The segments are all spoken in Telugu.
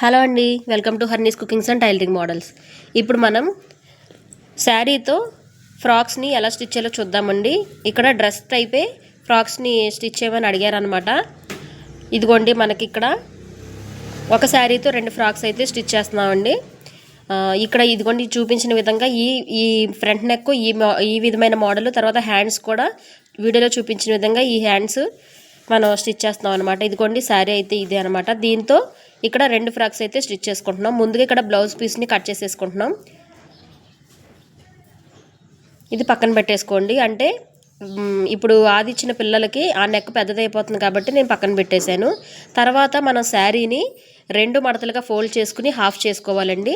హలో అండి welcome to Harnis cookings and tailoring models. ఇప్పుడు మనం శారీతో ఫ్రాక్స్ని ఎలా స్టిచ్ చేయాలో చూద్దామండి. ఇక్కడ డ్రెస్ టైపే ఫ్రాక్స్ని స్టిచ్ చేయమని అడిగారనమాట ఇదిగోండి మనకి ఇక్కడ ఒక శారీతో రెండు ఫ్రాక్స్ అయితే స్టిచ్ చేస్తున్నామండి. ఇక్కడ ఇదిగోండి చూపించిన విధంగా ఈ ఈ ఫ్రంట్ నెక్ ఈ ఈ విధమైన మోడల్ తర్వాత హ్యాండ్స్ కూడా వీడియోలో చూపించిన విధంగా ఈ హ్యాండ్స్ మనం స్టిచ్ చేస్తున్నాం అనమాట ఇదిగోండి శారీ అయితే ఇదే అనమాట దీంతో ఇక్కడ రెండు ఫ్రాక్స్ అయితే స్టిచ్ చేసుకుంటున్నాం. ముందుగా ఇక్కడ బ్లౌజ్ పీస్ని కట్ చేసేసుకుంటున్నాం. ఇది పక్కన పెట్టేసుకోండి. అంటే ఇప్పుడు ఆది ఇచ్చిన పిల్లలకి ఆ నెక్ పెద్దదైపోతుంది కాబట్టి నేను పక్కన పెట్టేశాను. తర్వాత మనం శారీని రెండు మడతలుగా ఫోల్డ్ చేసుకుని హాఫ్ చేసుకోవాలండి.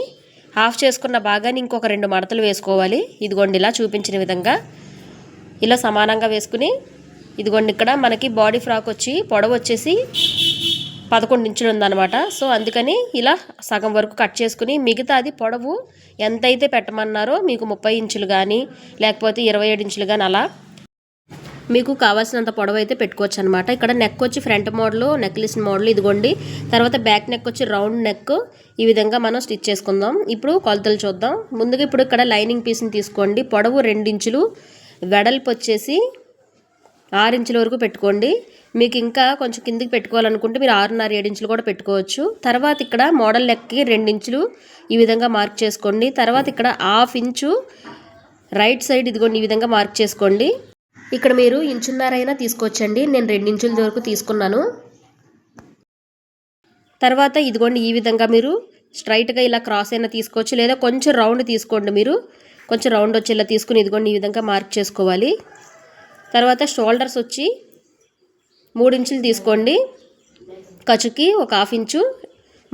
హాఫ్ చేసుకున్న భాగాన్ని ఇంకొక రెండు మడతలు వేసుకోవాలి. ఇదిగోండి ఇలా చూపించిన విధంగా. ఇలా సమానంగా వేసుకుని ఇదిగోండి ఇక్కడ మనకి బాడీ ఫ్రాక్ వచ్చి పొడవు వచ్చేసి పదకొండు ఇంచులు ఉందన్నమాట. సో అందుకని ఇలా సగం వరకు కట్ చేసుకుని మిగతాది పొడవు ఎంతైతే పెట్టమన్నారో మీకు ముప్పై ఇంచులు కానీ లేకపోతే ఇరవై ఏడు ఇంచులు కానీ అలా మీకు కావాల్సినంత పొడవు అయితే పెట్టుకోవచ్చు అనమాట ఇక్కడ నెక్ వచ్చి ఫ్రంట్ మోడల్ నెక్లెస్ మోడల్ ఇదిగోండి. తర్వాత బ్యాక్ నెక్ వచ్చి రౌండ్ నెక్ ఈ విధంగా మనం స్టిచ్ చేసుకుందాం. ఇప్పుడు కొలతలు చూద్దాం. ముందుగా ఇప్పుడు ఇక్కడ లైనింగ్ పీస్ని తీసుకోండి. పొడవు రెండించులు వెడల్పు వచ్చేసి ఆరు ఇంచుల వరకు పెట్టుకోండి. మీకు ఇంకా కొంచెం కిందికి పెట్టుకోవాలనుకుంటే మీరు ఆరున్నర ఏడు ఇంచులు కూడా పెట్టుకోవచ్చు. తర్వాత ఇక్కడ మోడల్ లెక్కకి ఇంచులు ఈ విధంగా మార్క్ చేసుకోండి. తర్వాత ఇక్కడ హాఫ్ ఇంచు రైట్ సైడ్ ఇదిగోండి ఈ విధంగా మార్క్ చేసుకోండి. ఇక్కడ మీరు ఇంచున్నరైనా తీసుకోవచ్చండి. నేను రెండించుల వరకు తీసుకున్నాను. తర్వాత ఇదిగోండి ఈ విధంగా మీరు స్ట్రైట్గా ఇలా క్రాస్ అయినా తీసుకోవచ్చు. లేదా కొంచెం రౌండ్ తీసుకోండి మీరు. కొంచెం రౌండ్ వచ్చేలా తీసుకుని ఇదిగోండి ఈ విధంగా మార్క్ చేసుకోవాలి. తర్వాత షోల్డర్స్ వచ్చి మూడు ఇంచులు తీసుకోండి. ఖర్చుకి ఒక హాఫ్ ఇంచు.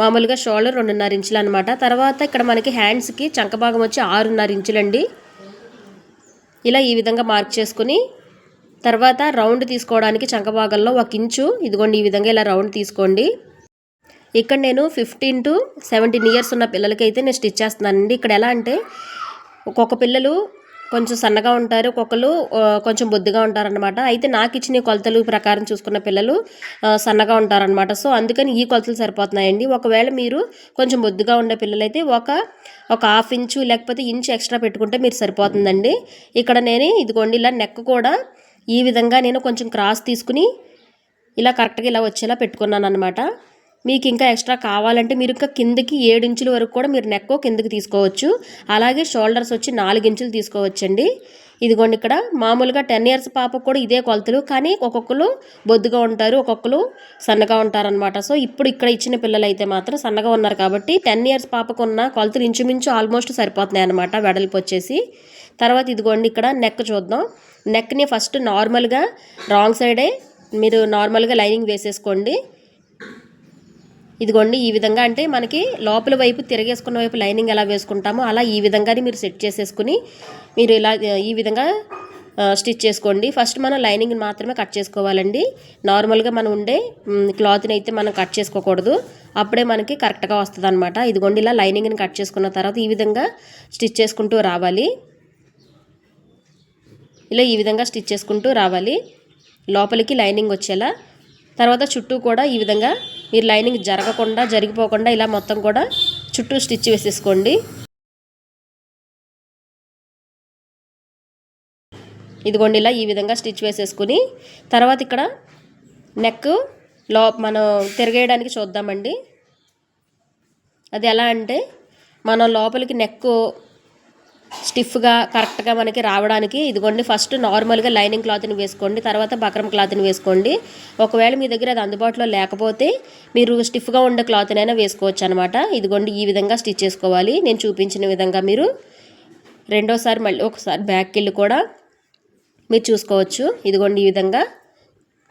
మామూలుగా షోల్డర్ రెండున్నర ఇంచులు అనమాట తర్వాత ఇక్కడ మనకి హ్యాండ్స్కి చంక భాగం వచ్చి ఆరున్నర ఇంచులండి. ఇలా ఈ విధంగా మార్క్ చేసుకుని తర్వాత రౌండ్ తీసుకోవడానికి చంక భాగంలో ఒక ఇంచు. ఇదిగోండి ఈ విధంగా ఇలా రౌండ్ తీసుకోండి. ఇక్కడ నేను ఫిఫ్టీన్ టు సెవెంటీన్ ఇయర్స్ ఉన్న పిల్లలకి అయితే నేను స్టిచ్ చేస్తున్నానండి. ఇక్కడ ఎలా అంటే ఒక్కొక్క పిల్లలు కొంచెం సన్నగా ఉంటారు ఒక్కొక్కరు కొంచెం బొద్దుగా ఉంటారనమాట అయితే నాకు ఇచ్చిన కొలతలు ప్రకారం చూసుకున్న పిల్లలు సన్నగా ఉంటారనమాట సో అందుకని ఈ కొలతలు సరిపోతున్నాయండి. ఒకవేళ మీరు కొంచెం బొద్దుగా ఉండే పిల్లలైతే ఒక ఒక హాఫ్ ఇంచు లేకపోతే ఇంచు ఎక్స్ట్రా పెట్టుకుంటే మీరు సరిపోతుందండి. ఇక్కడ నేను ఇదిగోండి ఇలా నెక్ కూడా ఈ విధంగా నేను కొంచెం క్రాస్ తీసుకుని ఇలా కరెక్ట్గా ఇలా వచ్చేలా పెట్టుకున్నాను అనమాట మీకు ఇంకా ఎక్స్ట్రా కావాలంటే మీరు ఇంకా కిందకి ఏడు ఇంచుల వరకు కూడా మీరు నెక్ కిందకి తీసుకోవచ్చు. అలాగే షోల్డర్స్ వచ్చి నాలుగు ఇంచులు తీసుకోవచ్చండి. ఇదిగోండి ఇక్కడ మామూలుగా టెన్ ఇయర్స్ పాపకు కూడా ఇదే కొలతలు. కానీ ఒక్కొక్కరు బొద్దుగా ఉంటారు ఒక్కొక్కరు సన్నగా ఉంటారనమాట సో ఇప్పుడు ఇక్కడ ఇచ్చిన పిల్లలు అయితే మాత్రం సన్నగా ఉన్నారు కాబట్టి టెన్ ఇయర్స్ పాపకు ఉన్న కొలతలు ఇంచుమించు ఆల్మోస్ట్ సరిపోతున్నాయి అనమాట వెడల్పు వచ్చేసి తర్వాత ఇదిగోండి ఇక్కడ నెక్ చూద్దాం. నెక్ని ఫస్ట్ నార్మల్గా రాంగ్ సైడే మీరు నార్మల్గా లైనింగ్ వేసేసుకోండి. ఇదిగోండి ఈ విధంగా అంటే మనకి లోపల వైపు తిరగేసుకున్న వైపు లైనింగ్ ఎలా వేసుకుంటామో అలా ఈ విధంగానే మీరు సెట్ చేసేసుకుని మీరు ఇలా ఈ విధంగా స్టిచ్ చేసుకోండి. ఫస్ట్ మనం లైనింగ్ మాత్రమే కట్ చేసుకోవాలండి. నార్మల్గా మనం ఉండే క్లాత్ని అయితే మనం కట్ చేసుకోకూడదు. అప్పుడే మనకి కరెక్ట్గా వస్తుంది అనమాట ఇదిగోండి ఇలా లైనింగ్ని కట్ చేసుకున్న తర్వాత ఈ విధంగా స్టిచ్ చేసుకుంటూ రావాలి. ఇలా ఈ విధంగా స్టిచ్ చేసుకుంటూ రావాలి. లోపలికి లైనింగ్ వచ్చేలా తర్వాత చుట్టూ కూడా ఈ విధంగా మీరు లైనింగ్ జరగకుండా జరిగిపోకుండా ఇలా మొత్తం కూడా చుట్టూ స్టిచ్ వేసేసుకోండి. ఇదిగోండి ఇలా ఈ విధంగా స్టిచ్ వేసేసుకుని తర్వాత ఇక్కడ నెక్లో మనం తిరగేయడానికి చూద్దామండి. అది ఎలా అంటే మనం లోపలికి నెక్ స్టిఫ్గా కరెక్ట్గా మనకి రావడానికి ఇదిగోండి ఫస్ట్ నార్మల్గా లైనింగ్ క్లాత్ని వేసుకోండి తర్వాత బక్రం క్లాత్ని వేసుకోండి. ఒకవేళ మీ దగ్గర అది అందుబాటులో లేకపోతే మీరు స్టిఫ్గా ఉండే క్లాత్నైనా వేసుకోవచ్చు అనమాట ఇదిగోండి ఈ విధంగా స్టిచ్ చేసుకోవాలి. నేను చూపించిన విధంగా మీరు రెండోసారి మళ్ళీ ఒకసారి బ్యాక్ వెళ్ళి కూడా మీరు చూసుకోవచ్చు. ఇదిగోండి ఈ విధంగా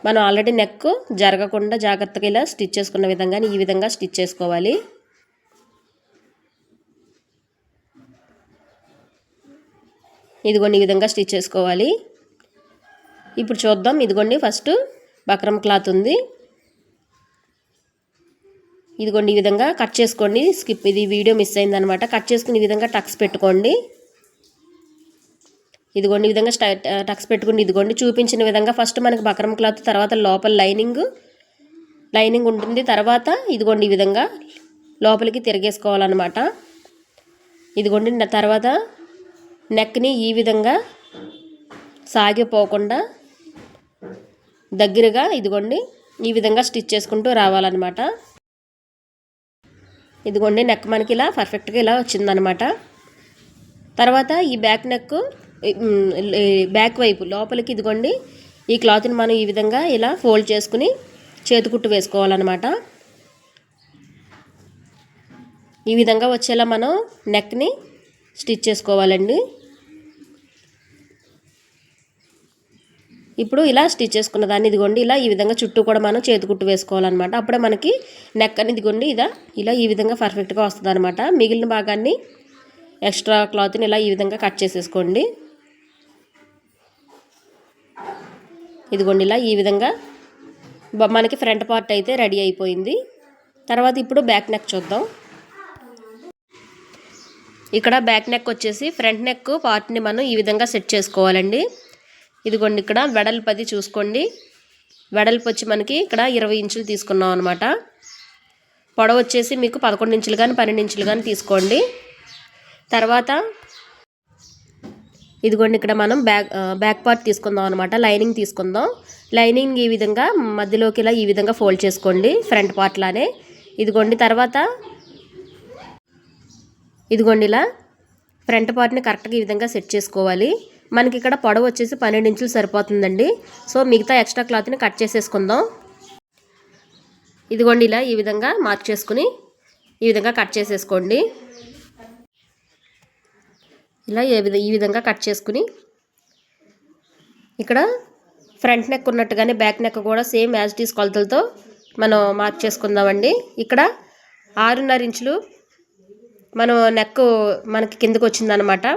మనం ఆల్రెడీ నెక్ జరగకుండా జాగ్రత్తగా ఇలా స్టిచ్ చేసుకున్న విధంగానే ఈ విధంగా స్టిచ్ చేసుకోవాలి. ఇదిగోండి ఈ విధంగా స్టిచ్ చేసుకోవాలి. ఇప్పుడు చూద్దాం. ఇదిగోండి ఫస్ట్ బక్రం క్లాత్ ఉంది. ఇదిగోండి ఈ విధంగా కట్ చేసుకోండి. స్కిప్ ఇది వీడియో మిస్ అయిందనమాట. కట్ చేసుకుని ఈ విధంగా టక్స్ పెట్టుకోండి. ఇదిగోండి ఈ విధంగా టక్స్ పెట్టుకుని ఇదిగోండి. చూపించిన విధంగా ఫస్ట్ మనకి బక్రం క్లాత్ తర్వాత లోపల లైనింగ్ లైనింగ్ ఉంటుంది. తర్వాత ఇదిగోండి ఈ విధంగా లోపలికి తిరిగేసుకోవాలన్నమాట. ఇదిగోండి తర్వాత నెక్ని ఈ విధంగా సాగిపోకుండా దగ్గరగా ఇదిగోండి ఈ విధంగా స్టిచ్ చేసుకుంటూ రావాలన్నమాట. ఇదిగోండి నెక్ మనకి ఇలా పర్ఫెక్ట్గా ఇలా వచ్చిందనమాట తర్వాత ఈ బ్యాక్ నెక్ బ్యాక్ వైపు లోపలికి ఇదిగోండి ఈ క్లాత్ని మనం ఈ విధంగా ఇలా ఫోల్డ్ చేసుకుని చేతికుట్టు వేసుకోవాలన్నమాట. ఈ విధంగా వచ్చేలా మనం నెక్ని స్టిచ్ చేసుకోవాలండి. ఇప్పుడు ఇలా స్టిచ్ చేసుకున్న దాన్ని ఇదిగోండి ఇలా ఈ విధంగా చుట్టూ కూడా మనం చేతికుట్టు వేసుకోవాలన్నమాట. అప్పుడే మనకి నెక్ అనేది ఇదిగోండి ఇదా ఇలా ఈ విధంగా పర్ఫెక్ట్గా వస్తుంది అనమాట మిగిలిన భాగాన్ని ఎక్స్ట్రా క్లాత్ని ఇలా ఈ విధంగా కట్ చేసేసుకోండి. ఇదిగోండి ఇలా ఈ విధంగా మనకి ఫ్రంట్ పార్ట్ అయితే రెడీ అయిపోయింది. తర్వాత ఇప్పుడు బ్యాక్ నెక్ చూద్దాం. ఇక్కడ బ్యాక్ నెక్ వచ్చేసి ఫ్రంట్ నెక్ పార్ట్ని మనం ఈ విధంగా సెట్ చేసుకోవాలండి. ఇదిగోండి ఇక్కడ వెడల్పు అది చూసుకోండి. వెడల్పు వచ్చి మనకి ఇక్కడ ఇరవై ఇంచులు తీసుకున్నాం అనమాట పొడవు వచ్చేసి మీకు పదకొండు ఇంచులు కానీ పన్నెండు ఇంచులు కానీ తీసుకోండి. తర్వాత ఇదిగోండి ఇక్కడ మనం బ్యాక్ బ్యాక్ పార్ట్ తీసుకుందాం అనమాట లైనింగ్ తీసుకుందాం. లైనింగ్ ఈ విధంగా మధ్యలోకి ఇలా ఈ విధంగా ఫోల్డ్ చేసుకోండి ఫ్రంట్ పార్ట్లానే ఇదిగోండి తర్వాత ఇదిగోండి ఇలా ఫ్రంట్ పార్ట్ని కరెక్ట్గా ఈ విధంగా సెట్ చేసుకోవాలి. మనకి ఇక్కడ పొడవు వచ్చేసి పన్నెండు ఇంచులు సరిపోతుందండి. సో మిగతా ఎక్స్ట్రా క్లాత్ని కట్ చేసేసుకుందాం. ఇదిగోండి ఇలా ఈ విధంగా మార్క్ చేసుకుని ఈ విధంగా కట్ చేసేసుకోండి. ఇలా ఏ విధ ఈ విధంగా కట్ చేసుకుని ఇక్కడ ఫ్రంట్ నెక్ ఉన్నట్టుగానే బ్యాక్ నెక్ కూడా సేమ్ యాజ్ టీస్ కొలతలతో మనం మార్క్ చేసుకుందామండి. ఇక్కడ ఆరున్నర ఇంచులు మనం నెక్ మనకి కిందకు వచ్చిందనమాట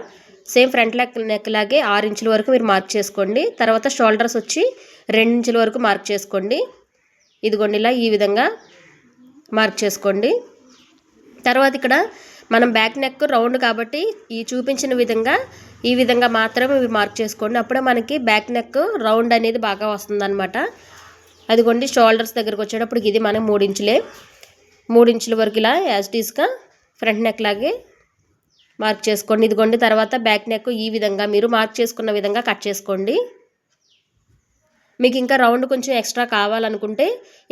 సేమ్ ఫ్రంట్ నెక్ నెక్ లాగే ఆరు ఇంచుల వరకు మీరు మార్క్ చేసుకోండి. తర్వాత షోల్డర్స్ వచ్చి రెండు ఇంచుల వరకు మార్క్ చేసుకోండి. ఇదిగోండి ఇలా ఈ విధంగా మార్క్ చేసుకోండి. తర్వాత ఇక్కడ మనం బ్యాక్ నెక్ రౌండ్ కాబట్టి ఈ చూపించిన విధంగా ఈ విధంగా మాత్రమే ఇవి మార్క్ చేసుకోండి. అప్పుడే మనకి బ్యాక్ నెక్ రౌండ్ అనేది బాగా వస్తుందన్నమాట అదిగోండి షోల్డర్స్ దగ్గరకు వచ్చేటప్పుడు ఇది మనం మూడు ఇంచులే. మూడు ఇంచుల వరకు ఇలా యాజ్ టీస్గా ఫ్రంట్ నెక్ లాగే మార్క్ చేసుకోండి. ఇదిగోండి తర్వాత బ్యాక్ నెక్ ఈ విధంగా మీరు మార్క్ చేసుకున్న విధంగా కట్ చేసుకోండి. మీకు ఇంకా రౌండ్ కొంచెం ఎక్స్ట్రా కావాలనుకుంటే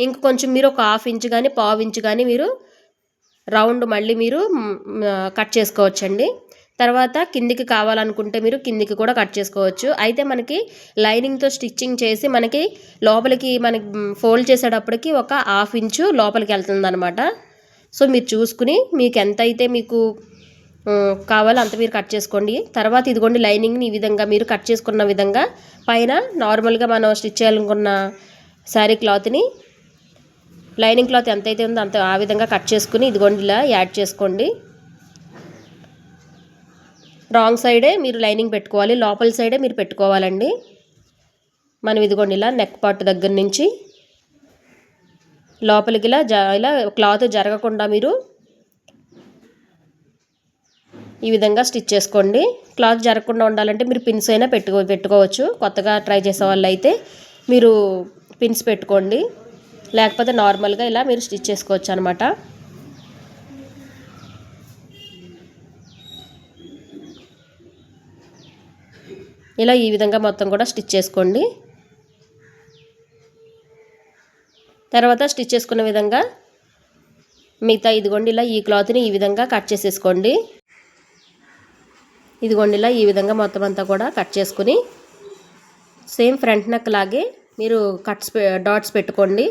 ఇంక కొంచెం మీరు ఒక హాఫ్ ఇంచ్ కానీ పావు ఇంచ్ కానీ మీరు రౌండ్ మళ్ళీ మీరు కట్ చేసుకోవచ్చండి. తర్వాత కిందికి కావాలనుకుంటే మీరు కిందికి కూడా కట్ చేసుకోవచ్చు. అయితే మనకి లైనింగ్తో స్టిచ్చింగ్ చేసి మనకి లోపలికి మనకి ఫోల్డ్ చేసేటప్పటికి ఒక హాఫ్ ఇంచు లోపలికి వెళ్తుంది అనమాట సో మీరు చూసుకుని మీకు ఎంత అయితే మీకు కావాలో అంత మీరు కట్ చేసుకోండి. తర్వాత ఇదిగోండి లైనింగ్ని ఈ విధంగా మీరు కట్ చేసుకున్న విధంగా పైన నార్మల్గా మనం స్టిచ్ చేయాలనుకున్న శారీ క్లాత్ని లైనింగ్ క్లాత్ ఎంత అయితే ఉందో అంత ఆ విధంగా కట్ చేసుకుని ఇదిగోండి ఇలా యాడ్ చేసుకోండి. రాంగ్ సైడే మీరు లైనింగ్ పెట్టుకోవాలి లోపల సైడే మీరు పెట్టుకోవాలండి. మనం ఇదిగోండి ఇలా నెక్ పార్ట్ దగ్గర నుంచి లోపలికి ఇలా ఇలా క్లాత్ జరగకుండా మీరు ఈ విధంగా స్టిచ్ చేసుకోండి. క్లాత్ జరగకుండా ఉండాలంటే మీరు పిన్స్ అయినా పెట్టుకో పెట్టుకోవచ్చు. కొత్తగా ట్రై చేసే వాళ్ళు అయితే మీరు పిన్స్ పెట్టుకోండి. లేకపోతే నార్మల్గా ఇలా మీరు స్టిచ్ చేసుకోవచ్చు అనమాట ఇలా ఈ విధంగా మొత్తం కూడా స్టిచ్ చేసుకోండి. తర్వాత స్టిచ్ చేసుకున్న విధంగా మిగతా ఇదిగోండి ఇలా ఈ క్లాత్ని ఈ విధంగా కట్ చేసేసుకోండి. ఇదిగోండి ఇలా ఈ విధంగా మొత్తం అంతా కూడా కట్ చేసుకుని సేమ్ ఫ్రంట్ నెక్ లాగే మీరు కట్స్ డాట్స్ పెట్టుకోండి.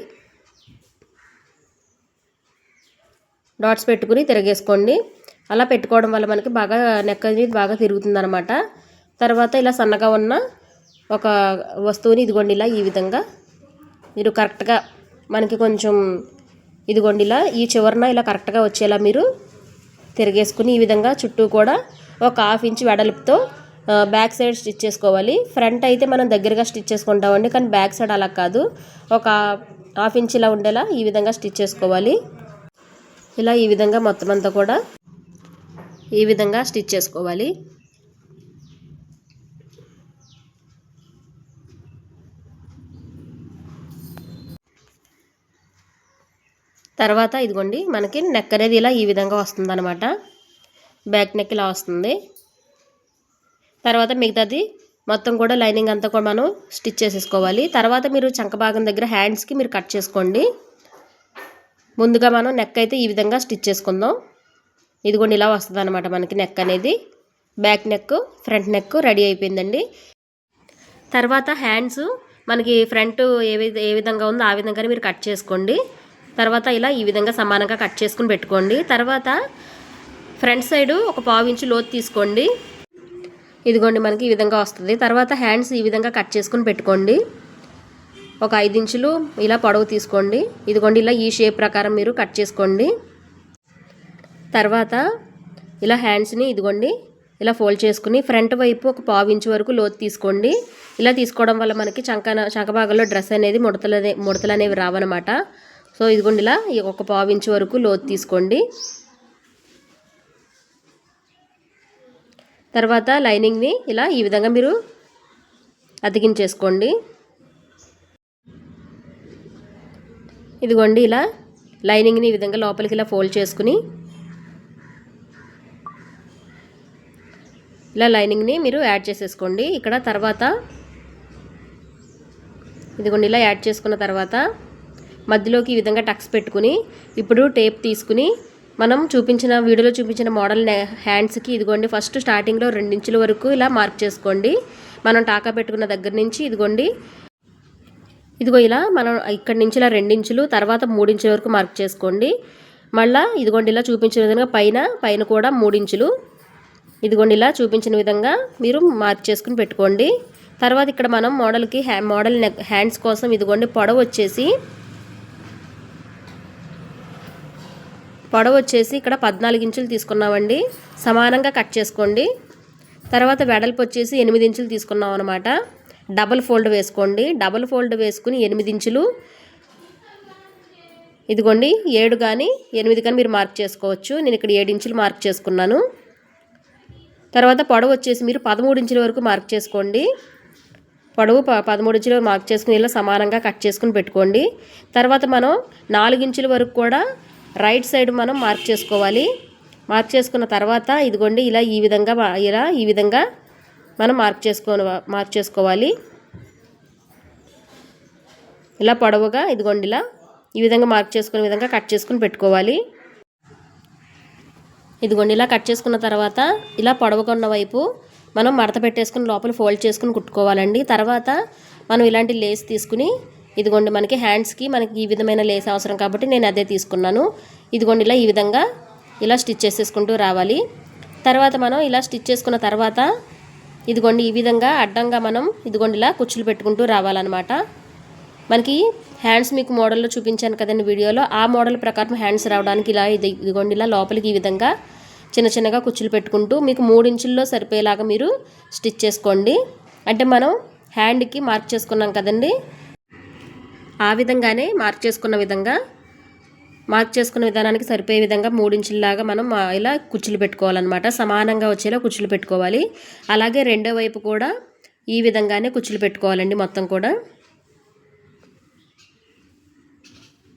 డాట్స్ పెట్టుకుని తిరగేసుకోండి. అలా పెట్టుకోవడం వల్ల మనకి బాగా నెక్ అనేది బాగా తిరుగుతుంది అనమాట తర్వాత ఇలా సన్నగా ఉన్న ఒక వస్తువుని ఇదిగోండి ఇలా ఈ విధంగా మీరు కరెక్ట్గా మనకి కొంచెం ఇదిగోండి ఇలా ఈ చివరన ఇలా కరెక్ట్గా వచ్చేలా మీరు తిరిగేసుకుని ఈ విధంగా చుట్టూ కూడా ఒక హాఫ్ ఇంచ్ వెడల్పుతో బ్యాక్ సైడ్ స్టిచ్ చేసుకోవాలి. ఫ్రంట్ అయితే మనం దగ్గరగా స్టిచ్ చేసుకుంటామండి కానీ బ్యాక్ సైడ్ అలా కాదు. ఒక హాఫ్ ఇంచ్ ఇలా ఉండేలా ఈ విధంగా స్టిచ్ చేసుకోవాలి. ఇలా ఈ విధంగా మొత్తం అంతా కూడా ఈ విధంగా స్టిచ్ చేసుకోవాలి. తర్వాత ఇదిగోండి మనకి నెక్ అనేది ఇలా ఈ విధంగా వస్తుంది అనమాట బ్యాక్ నెక్ ఇలా వస్తుంది. తర్వాత మిగతాది మొత్తం కూడా లైనింగ్ అంతా కూడా మనం స్టిచ్ చేసేసుకోవాలి. తర్వాత మీరు చంక భాగం దగ్గర హ్యాండ్స్కి మీరు కట్ చేసుకోండి. ముందుగా మనం నెక్ అయితే ఈ విధంగా స్టిచ్ చేసుకుందాం. ఇదిగోండి ఇలా వస్తుంది అనమాట మనకి నెక్ అనేది. Back neck front neck ready అయిపోయిందండి. తర్వాత హ్యాండ్స్ మనకి ఫ్రంట్ ఏ ఏ విధంగా ఉందో ఆ విధంగానే మీరు కట్ చేసుకోండి. తర్వాత ఇలా ఈ విధంగా సమానంగా కట్ చేసుకుని పెట్టుకోండి. తర్వాత ఫ్రంట్ సైడ్ ఒక పావు ఇంచు లోతు తీసుకోండి. ఇదిగోండి మనకి ఈ విధంగా వస్తుంది. తర్వాత హ్యాండ్స్ ఈ విధంగా కట్ చేసుకుని పెట్టుకోండి. ఒక ఐదు ఇంచులు ఇలా పొడవు తీసుకోండి. ఇదిగోండి ఇలా ఈ షేప్ ప్రకారం మీరు కట్ చేసుకోండి. తర్వాత ఇలా హ్యాండ్స్ని ఇదిగోండి ఇలా ఫోల్డ్ చేసుకుని ఫ్రంట్ వైపు ఒక పావు ఇంచు వరకు లోతు తీసుకోండి. ఇలా తీసుకోవడం వల్ల మనకి చంక చంకభాగంలో డ్రెస్ అనేది ముడతలు ముడతలు అనేవి రావన్నమాట. సో ఇదిగోండి ఇలా ఒక పావు ఇంచు వరకు లోతు తీసుకోండి. తర్వాత లైనింగ్ని ఇలా ఈ విధంగా మీరు అతికించేసుకోండి. ఇదిగోండి ఇలా లైనింగ్ని ఈ విధంగా లోపలికి ఇలా ఫోల్డ్ చేసుకుని ఇలా లైనింగ్ని మీరు యాడ్ చేసేసుకోండి. ఇక్కడ తర్వాత ఇదిగోండి ఇలా యాడ్ చేసుకున్న తర్వాత మధ్యలోకి ఈ విధంగా టక్స్ పెట్టుకుని ఇప్పుడు టేప్ తీసుకుని మనం చూపించిన వీడియోలో చూపించిన మోడల్ హ్యాండ్స్కి ఇదిగోండి ఫస్ట్ స్టార్టింగ్లో రెండించుల వరకు ఇలా మార్క్ చేసుకోండి. మనం టాకా పెట్టుకున్న దగ్గర నుంచి ఇదిగోండి ఇదిగో ఇలా మనం ఇక్కడి నుంచి ఇలా రెండించులు తర్వాత మూడించుల వరకు మార్క్ చేసుకోండి. మళ్ళీ ఇదిగోండి ఇలా చూపించిన విధంగా పైన పైన కూడా మూడించులు. ఇదిగోండి ఇలా చూపించిన విధంగా మీరు మార్క్ చేసుకుని పెట్టుకోండి. తర్వాత ఇక్కడ మనం మోడల్కి హ్యా మోడల్ నెక్ హ్యాండ్స్ కోసం ఇదిగోండి పొడవు వచ్చేసి పొడవు వచ్చేసి ఇక్కడ పద్నాలుగు ఇంచులు తీసుకున్నామండి. సమానంగా కట్ చేసుకోండి. తర్వాత వెడల్పు వచ్చేసి ఎనిమిది ఇంచులు తీసుకున్నాం అనమాట డబల్ ఫోల్డ్ వేసుకోండి. డబల్ ఫోల్డ్ వేసుకుని ఎనిమిది ఇంచులు. ఇదిగోండి ఏడు కానీ ఎనిమిది కానీ మీరు మార్క్ చేసుకోవచ్చు. నేను ఇక్కడ ఏడు ఇంచులు మార్క్ చేసుకున్నాను. తర్వాత పొడవు వచ్చేసి మీరు పదమూడు ఇంచుల వరకు మార్క్ చేసుకోండి. పొడవు ప పదమూడు ఇంచుల మార్క్ చేసుకుని ఇలా సమానంగా కట్ చేసుకుని పెట్టుకోండి. తర్వాత మనం నాలుగు ఇంచుల వరకు కూడా రైట్ సైడ్ మనం మార్క్ చేసుకోవాలి. మార్క్ చేసుకున్న తర్వాత ఇదిగోండి ఇలా ఈ విధంగా ఇలా ఈ విధంగా మనం మార్క్ చేసుకో మార్క్ చేసుకోవాలి. ఇలా పొడవుగా ఇదిగోండి ఇలా ఈ విధంగా మార్క్ చేసుకునే విధంగా కట్ చేసుకుని పెట్టుకోవాలి. ఇదిగోండి ఇలా కట్ చేసుకున్న తర్వాత ఇలా పొడవకున్న ఉన్న వైపు మనం మడత పెట్టేసుకుని లోపల ఫోల్డ్ చేసుకుని కుట్టుకోవాలండి. తర్వాత మనం ఇలాంటి లేస్ తీసుకుని ఇదిగోండి మనకి హ్యాండ్స్కి మనకి ఈ విధమైన లేస్ అవసరం కాబట్టి నేను అదే తీసుకున్నాను. ఇదిగోండి ఇలా ఈ విధంగా ఇలా స్టిచ్ చేసేసుకుంటూ రావాలి. తర్వాత మనం ఇలా స్టిచ్ చేసుకున్న తర్వాత ఇదిగోండి ఈ విధంగా అడ్డంగా మనం ఇదిగోండి ఇలా కుచ్చులు పెట్టుకుంటూ రావాలన్నమాట. మనకి హ్యాండ్స్ మీకు మోడల్లో చూపించాను కదండి వీడియోలో. ఆ మోడల్ ప్రకారం హ్యాండ్స్ రావడానికి ఇలా ఇది ఇదిగోండి ఇలా లోపలికి ఈ విధంగా చిన్న చిన్నగా కుచ్చులు పెట్టుకుంటూ మీకు మూడు ఇంచుల్లో సరిపోయేలాగా మీరు స్టిచ్ చేసుకోండి. అంటే మనం హ్యాండ్కి మార్క్ చేసుకున్నాం కదండి. ఆ విధంగానే మార్క్ చేసుకున్న విధంగా మార్క్ చేసుకున్న విధానానికి సరిపోయే విధంగా మూడించుల్లాగా మనం ఇలా కుచ్చులు పెట్టుకోవాలన్నమాట. సమానంగా వచ్చేలా కుచ్చులు పెట్టుకోవాలి. అలాగే రెండో వైపు కూడా ఈ విధంగానే కుచ్చులు పెట్టుకోవాలండి మొత్తం కూడా.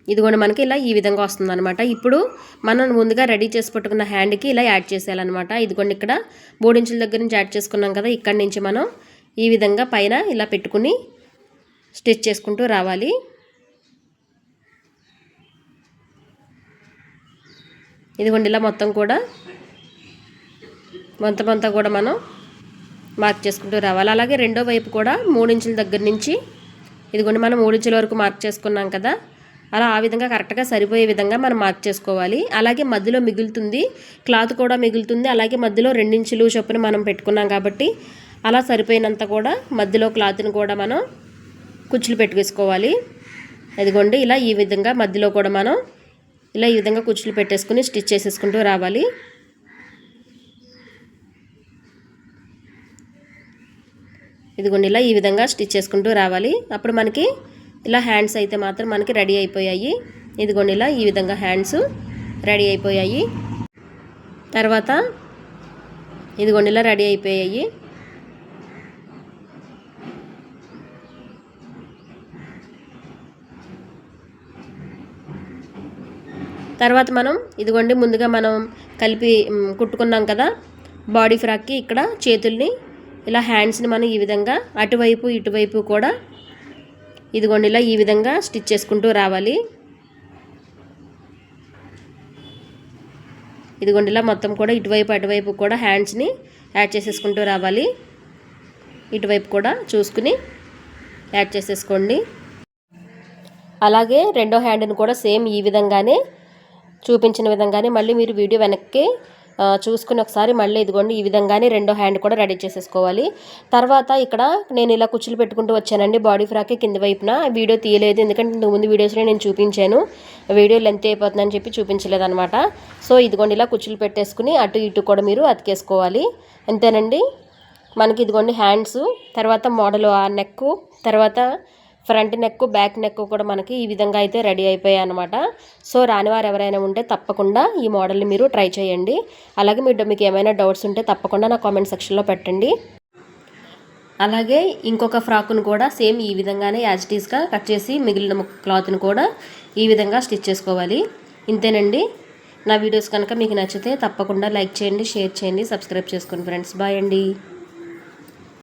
ఇది కూడా మనకి ఇలా ఈ విధంగా వస్తుంది అనమాట ఇప్పుడు మనం ముందుగా రెడీ చేసి పెట్టుకున్న హ్యాండ్కి ఇలా యాడ్ చేసేయాలన్నమాట. ఇదిగోండి ఇక్కడ మూడించుల దగ్గర నుంచి యాడ్ చేసుకున్నాం కదా ఇక్కడి నుంచి మనం ఈ విధంగా పైన ఇలా పెట్టుకుని స్టిచ్ చేసుకుంటూ రావాలి. ఇదిగోండి ఇలా మొత్తం కూడా మొత్తం కూడా మనం మార్క్ చేసుకుంటూ రావాలి. అలాగే రెండో వైపు కూడా మూడించుల దగ్గర నుంచి ఇదిగోండి మనం మూడించుల వరకు మార్క్ చేసుకున్నాం కదా అలా ఆ విధంగా కరెక్ట్గా సరిపోయే విధంగా మనం మార్క్ చేసుకోవాలి. అలాగే మధ్యలో మిగులుతుంది క్లాత్ కూడా మిగులుతుంది అలాగే మధ్యలో రెండించులు చొప్పున మనం పెట్టుకున్నాం కాబట్టి అలా సరిపోయినంత కూడా మధ్యలో క్లాత్ని కూడా మనం కుచ్చులు పెట్టుకేసుకోవాలి. అదిగోండి ఇలా ఈ విధంగా మధ్యలో కూడా మనం ఇలా ఈ విధంగా కుచ్చులు పెట్టేసుకుని స్టిచ్ చేసేసుకుంటూ రావాలి. ఇదిగోండి ఇలా ఈ విధంగా స్టిచ్ చేసుకుంటూ రావాలి. అప్పుడు మనకి ఇలా హ్యాండ్స్ అయితే మాత్రం మనకి రెడీ అయిపోయాయి. ఇదిగోండి ఇలా ఈ విధంగా హ్యాండ్స్ రెడీ అయిపోయాయి. తర్వాత ఇదిగోండి ఇలా రెడీ అయిపోయాయి. తర్వాత మనం ఇదిగోండి ముందుగా మనం కలిపి కుట్టుకున్నాం కదా బాడీ ఫ్రాక్కి ఇక్కడ చేతుల్ని ఇలా హ్యాండ్స్ని మనం ఈ విధంగా అటువైపు ఇటువైపు కూడా ఇదిగోండి ఇలా ఈ విధంగా స్టిచ్ చేసుకుంటూ రావాలి. ఇదిగోండి ఇలా మొత్తం కూడా ఇటువైపు అటువైపు కూడా హ్యాండ్స్ని యాడ్ చేసేసుకుంటూ రావాలి. ఇటువైపు కూడా చూసుకుని యాడ్ చేసేసుకోండి. అలాగే రెండో హ్యాండ్ని కూడా సేమ్ ఈ విధంగానే చూపించిన విధంగానే మళ్ళీ మీరు వీడియో వెనక్కి చూసుకుని ఒకసారి మళ్ళీ ఇదిగోండి ఈ విధంగానే రెండో హ్యాండ్ కూడా రెడీ చేసేసుకోవాలి. తర్వాత ఇక్కడ నేను ఇలా కుచ్చులు పెట్టుకుంటూ వచ్చానండి బాడీ ఫ్రాక్ కింద వైపున. వీడియో తీయలేదు ఎందుకంటే ఇంతకు ముందు వీడియోస్లో నేను చూపించాను. వీడియో లెంత్ అయిపోతుందని చెప్పి చూపించలేదు అనమాట సో ఇదిగోండి ఇలా కుచ్చులు పెట్టేసుకుని అటు ఇటు కూడా మీరు అతికేసుకోవాలి. అంతేనండి? మనకి ఇదిగోండి హ్యాండ్స్ తర్వాత మోడల్ ఆ నెక్ తర్వాత ఫ్రంట్ నెక్ బ్యాక్ నెక్ కూడా మనకి ఈ విధంగా అయితే రెడీ అయిపోయాయి అనమాట సో రానివారు ఎవరైనా ఉంటే తప్పకుండా ఈ మోడల్ని మీరు ట్రై చేయండి. అలాగే మీరు మీకు ఏమైనా డౌట్స్ ఉంటే తప్పకుండా నా కామెంట్ సెక్షన్లో పెట్టండి. అలాగే ఇంకొక ఫ్రాక్ను కూడా సేమ్ ఈ విధంగానే యాజ్ టీస్గా కట్ చేసి మిగిలిన క్లాత్ను కూడా ఈ విధంగా స్టిచ్ చేసుకోవాలి. ఇంతేనండి. నా వీడియోస్ కనుక మీకు నచ్చితే తప్పకుండా లైక్ చేయండి షేర్ చేయండి సబ్స్క్రైబ్ చేసుకోండి ఫ్రెండ్స్ బాయ్ అండి.